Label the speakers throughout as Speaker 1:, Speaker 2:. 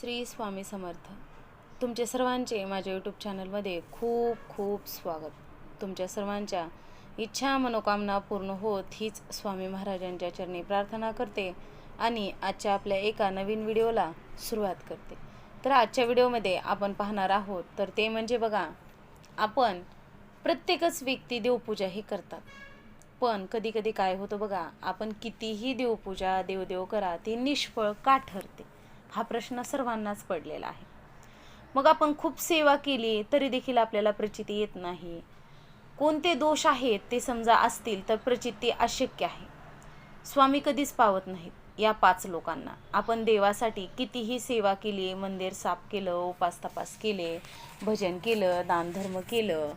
Speaker 1: श्री स्वामी समर्थ. तुमचे सर्वांचे माझ्या यूट्यूब चॅनलमध्ये खूप खूप स्वागत. तुमच्या सर्वांच्या इच्छा मनोकामना पूर्ण होत हीच स्वामी महाराजांच्या चरणी प्रार्थना करते आणि आजच्या आपल्या एका नवीन व्हिडिओला सुरुवात करते. तर आजच्या व्हिडिओमध्ये आपण पाहणार आहोत तर ते म्हणजे बघा आपण प्रत्येकच व्यक्ती देवपूजा ही करतात. पण कधी कधी काय होतं बघा आपण कितीही देवपूजा देवदेव करा ती निष्फळ का ठरते? हा प्रश्न सर्वांनाच पडलेला आहे. मग आपण खूप सेवा केली तरी देखील आपल्याला प्रचिती येत नाही. कोणते दोष आहेत ते समजा असतील तर प्रचिती अशक्य आहे. स्वामी कधीच पावत नाहीत या पाच लोकांना. आपण देवासाठी कितीही सेवा केली मंदिर साफ केलं उपास तपास केले भजन केलं दानधर्म केलं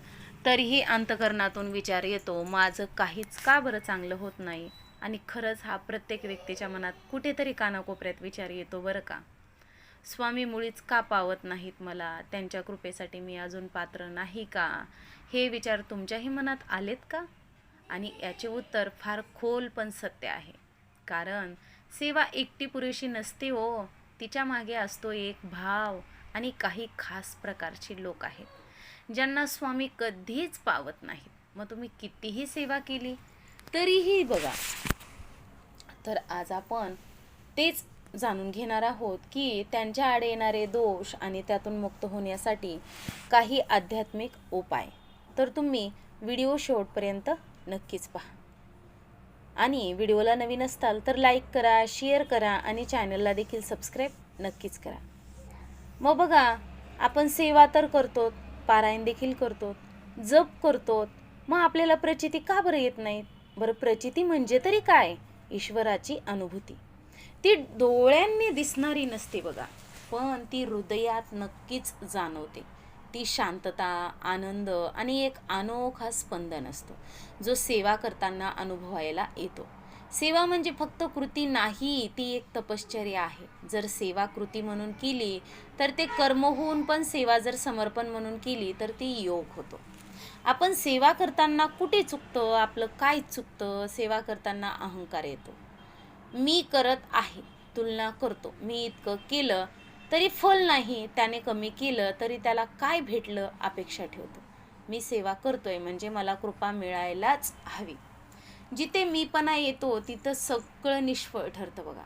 Speaker 1: तरीही अंतकरणातून विचार येतो माझं काहीच का बरं चांगलं होत नाही? आणि खरंच हा प्रत्येक व्यक्तीच्या मनात कुठेतरी कानाकोपऱ्यात विचार येतो बरं का? स्वामी मुळीच का पावत नाहीत मला? त्यांच्या कृपेसाठी मी अजून पात्र नाही का? हे विचार तुमच्याही मनात आलेत का? आणि याचे उत्तर फार खोल पण सत्य आहे. कारण सेवा एकटी पुरेशी नसते हो. तिच्यामागे असतो एक भाव आणि काही खास प्रकारचे लोक आहेत ज्यांना स्वामी कधीच पावत नाहीत. मग तुम्ही कितीही सेवा केली तरीही बघा तर आज आपण तेच जाणून घेणार आहोत की त्यांच्या आड येणारे दोष आणि त्यातून मुक्त होण्यासाठी काही आध्यात्मिक उपाय. तर तुम्ही व्हिडिओ शेवटपर्यंत नक्कीच पहा. आणि व्हिडिओला नवीन असताल तर लाईक करा शेअर करा आणि चॅनलला देखील सबस्क्राईब नक्कीच करा. मग बघा आपण सेवा तर करतो पारायण देखील करतो जप करतो मग आपल्याला प्रचिती का बरं येत नाहीत? बरं प्रचिती म्हणजे तरी काय? ईश्वराची अनुभूती. ती डोळ्यांनी दिसणारी नसते बघा पण ती हृदयात नक्कीच जाणवते. ती शांतता आनंद आणि एक अनोखा स्पंदन असतो जो सेवा करताना अनुभवायला येतो. सेवा म्हणजे फक्त कृती नाही ती एक तपश्चर्या आहे. जर सेवा कृती म्हणून केली तर ते कर्म होऊन पण सेवा जर समर्पण म्हणून केली तर ती योग होतो. आपण सेवा करताना कुठे चुकतं? आपलं काय चुकतं? सेवा करताना अहंकार येतो. मी करत आहे तुलना करतो. मी इतकं केलं तरी फल नाही. त्याने कमी केलं तरी त्याला काय भेटलं? अपेक्षा ठेवतो. मी सेवा करतोय म्हणजे मला कृपा मिळायलाच हवी. जिथे मीपणा येतो तिथं सगळं निष्फळ ठरतं बघा.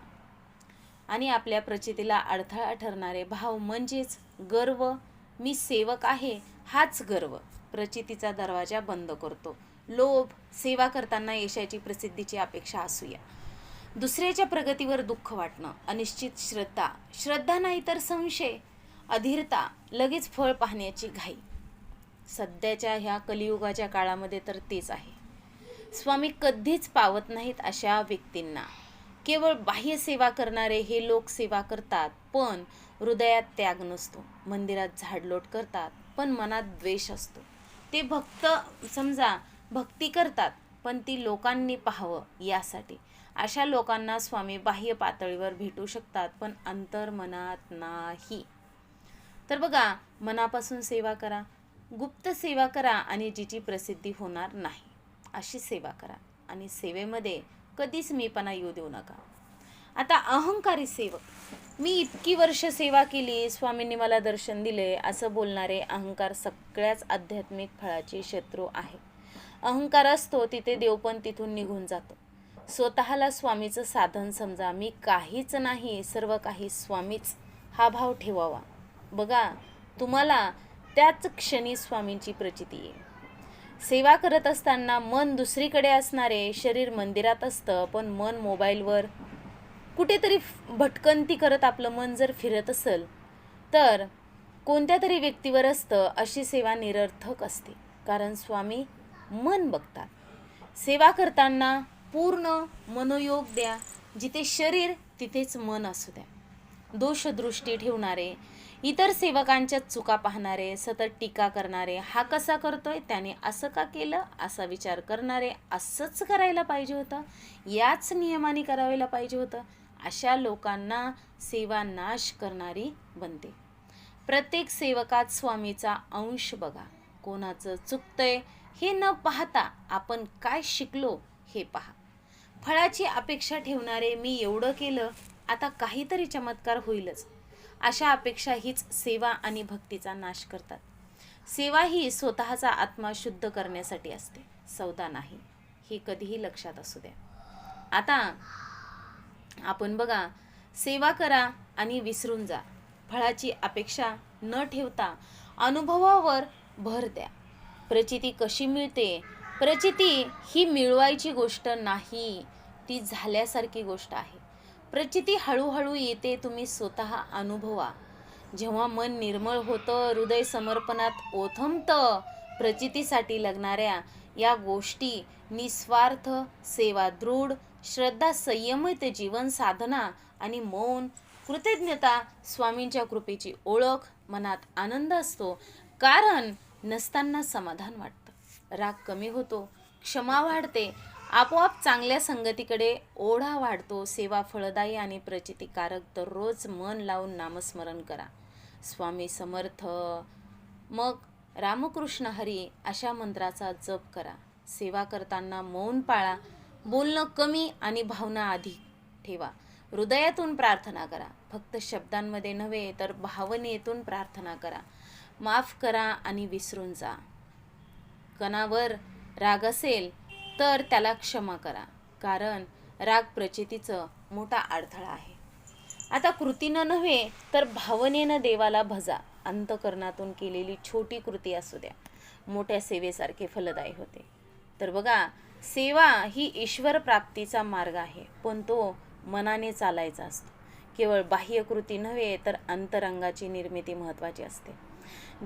Speaker 1: आणि आपल्या प्रचितीला अडथळा ठरणारे भाव म्हणजेच गर्व. मी सेवक आहे हाच गर्व. प्रचितीचा दरवाजा बंद करतो. लोभ सेवा करताना यशाची प्रसिद्धीची अपेक्षा असूया. दुसऱ्याच्या प्रगतीवर दुःख वाटणं अनिश्चित श्रद्धा श्रद्धा नाही तर संशय अधीरता लगेच फळ पाहण्याची घाई. सध्याच्या ह्या कलियुगाच्या काळामध्ये तर तेच आहे. स्वामी कधीच पावत नाहीत अशा व्यक्तींना. केवळ बाह्य सेवा करणारे हे लोक सेवा करतात पण हृदयात त्याग नसतो. मंदिरात झाडलोट करतात पण मनात द्वेष असतो. ते भक्त समजा भक्ती करतात पण ती लोकांनी पाहावं यासाठी. अशा लोकांना स्वामी बाह्य पातळीवर भेटू शकतात पण अंतर मनात नाही. तर बघा मनापासून सेवा करा. गुप्त सेवा करा आणि जिची प्रसिद्धी होणार नाही. अशी सेवा करा. आणि सेवेमध्ये कधीच मीपणा येऊ देऊ नका. आता अहंकारी सेवक. मी इतकी वर्ष सेवा केली स्वामींनी मला दर्शन दिले असं बोलणारे अहंकार सगळ्याच आध्यात्मिक फळाचे शत्रू आहे. अहंकार असतो तिथे देव पण तिथून निघून जातो. स्वतःला स्वामीचं साधन समजा मी काहीच नाही सर्व काही स्वामीच हा भाव ठेवावा. बघा तुम्हाला त्याच क्षणी स्वामींची प्रचिती येईल. सेवा करत असताना मन दुसरीकडे असणारे शरीर मंदिरात असतं पण मन मोबाईलवर कुठेतरी भटकंती करत आपलं मन जर फिरत असेल तर कोणत्या तरी व्यक्तीवर असतं अशी सेवा निरर्थक असते. कारण स्वामी मन बघतात. सेवा करताना पूर्ण मनोयोग द्या. जिथे शरीर तिथेच मन असू द्या. दोषदृष्टी ठेवणारे इतर सेवकांच्या चुका पाहणारे सतत टीका करणारे हा कसा करतोय त्याने असं का केलं असा विचार करणारे असंच करायला पाहिजे होतं. याच नियमाने करायला पाहिजे होतं. अशा लोकांना सेवा नाश करणारी बनते. प्रत्येक सेवकात स्वामीचा अंश बघा. कोणाचं चुकतंय हे न पाहता आपण काय शिकलो हे पहा. फळाची अपेक्षा ठेवणारे मी एवढं केलं आता काहीतरी चमत्कार होईलच. अशा अपेक्षा हीच सेवा आणि भक्तीचा नाश करतात. सेवा ही स्वतःचा आत्मा शुद्ध करण्यासाठी असते. सौदा नाही. हे कधीही लक्षात असू द्या. आता आपण बघा सेवा करा आणि विसरून जा. फळाची अपेक्षा न ठेवता अनुभवावर भर द्या. प्रचिती कशी मिळते? प्रचिती ही मिळवायची गोष्ट नाही ती झाल्यासारखी गोष्ट आहे. प्रचिती हळूहळू येते तुम्ही स्वतः अनुभवा. जेव्हा मन निर्मळ होतं हृदय समर्पणात ओथंबतं प्रचितीसाठी लागणाऱ्या या गोष्टी निस्वार्थ सेवा दृढ श्रद्धा संयमित जीवन साधना आणि मौन कृतज्ञता स्वामींच्या कृपेची ओळख मनात आनंद असतो. कारण नसताना समाधान वाटतं. राग कमी होतो क्षमा वाढते आपोआप चांगल्या संगतीकडे ओढा वाढतो. सेवा फळदायी आणि प्रचितीकारक दररोज मन लावून नामस्मरण करा. स्वामी समर्थ. मग रामकृष्ण हरी अशा मंत्राचा जप करा. सेवा करताना मौन पाळा. बोलणं कमी आणि भावना अधिक ठेवा. हृदयातून प्रार्थना करा. फक्त शब्दांमध्ये नव्हे तर भावनेतून प्रार्थना करा. माफ करा आणि विसरून जा. कणावर राग असेल तर त्याला क्षमा करा. कारण राग प्रचितीचं मोठा अडथळा आहे. आता कृतीनं नव्हे तर भावनेनं देवाला भजा. अंतकरणातून केलेली छोटी कृती असू द्या. मोठ्या सेवेसारखे फलदायी होते. तर बघा सेवा ही ईश्वर प्राप्तीचा मार्ग आहे पण तो मनाने चालायचा असतो. केवळ बाह्यकृती नव्हे तर अंतरंगाची निर्मिती महत्त्वाची असते.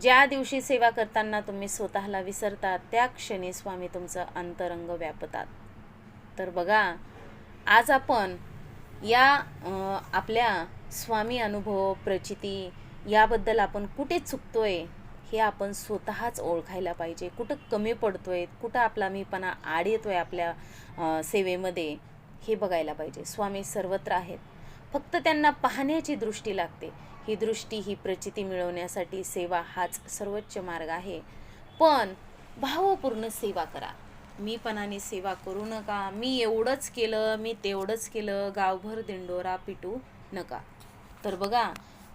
Speaker 1: ज्या दिवशी सेवा करताना तुम्ही स्वतःला विसरता त्या क्षणी स्वामी तुमचं अंतरंग व्यापतात. तर बघा आज आपण या आपल्या स्वामी अनुभव प्रचिती याबद्दल आपण कुठे चुकतोय हे आपण स्वतःच ओळखायला पाहिजे. कुठं कमी पडतोय कुठं आपला मीपणा आड येतोय आपल्या सेवेमध्ये हे बघायला पाहिजे. स्वामी सर्वत्र आहेत. फक्त त्यांना पाहण्याची दृष्टी लागते. ही दृष्टी ही प्रचिती मिळवण्यासाठी सेवा हाच सर्वोच्च मार्ग आहे. पण भावपूर्ण सेवा करा. मीपणाने सेवा करू नका. मी एवढंच केलं मी तेवढंच केलं गावभर दिंडोरा पिटू नका. तर बघा